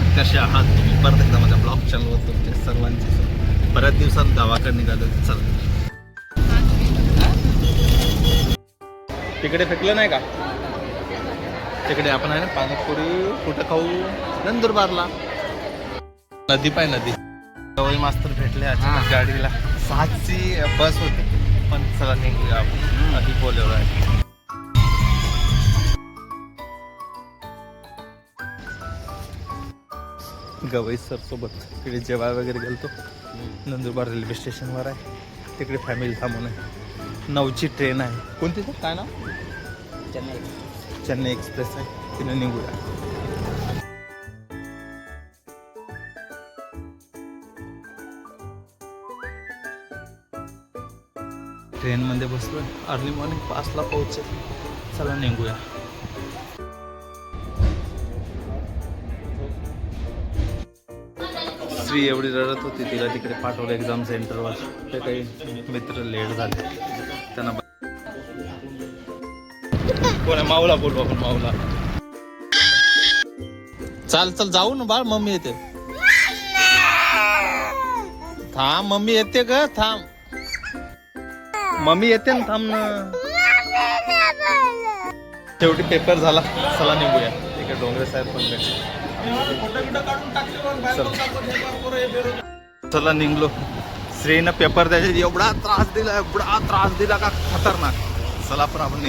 नमस्कार कसे आहात तुम्ही परत एकदा माझ्या ब्लॉग चॅनलवर तुमचे सर्वांचे. बऱ्याच दिवसात गावाकडे निघालो. चल. तिकडे फेकलं नाही का? तिकडे आपण आहे ना पाणीपुरी कुठं खाऊ? नंदुरबारला. नदी पाय नदी. गवळी मास्तर भेटले अचानक गाडीला. सहाची बस होती. पण चला निघूया आपण. आधी बोलवलं आहे. गवई सर सोबत. तिकडे जेवाय वगैरे गेलतो. नंदुरबार रेल्वे स्टेशनवर आहे. तिकडे फॅमिली थांबून आहे. नऊची ट्रेन आहे. कोणती तर काय नाव? चेन्नई. एक्सप्रेस आहे. तिने निघूया. ट्रेनमध्ये बसलो अर्ली मॉर्निंग पाचला पोहोचेल. चला निघूया. श्री एवढी रडत होती तिला तिकडे पाठवलं एक्झाम सेंटरवर ते काही मित्र लेट झाले. त्यांना कोण आहे? माऊला बोलू आपण माऊला. चाल चल जाऊ ना बाळ मम्मी येते. थांब मम्मी येते ग थांब. मम्मी येते ना थांब ना. शेवटी पेपर झाला. चला निघूया. ठीक डोंगरे साहेब पण भेटले. चला. निघलो श्रीनं पेपर द्यायचे एवढा त्रास दिला एवढा त्रास दिला का खतरनाक चला पण आपण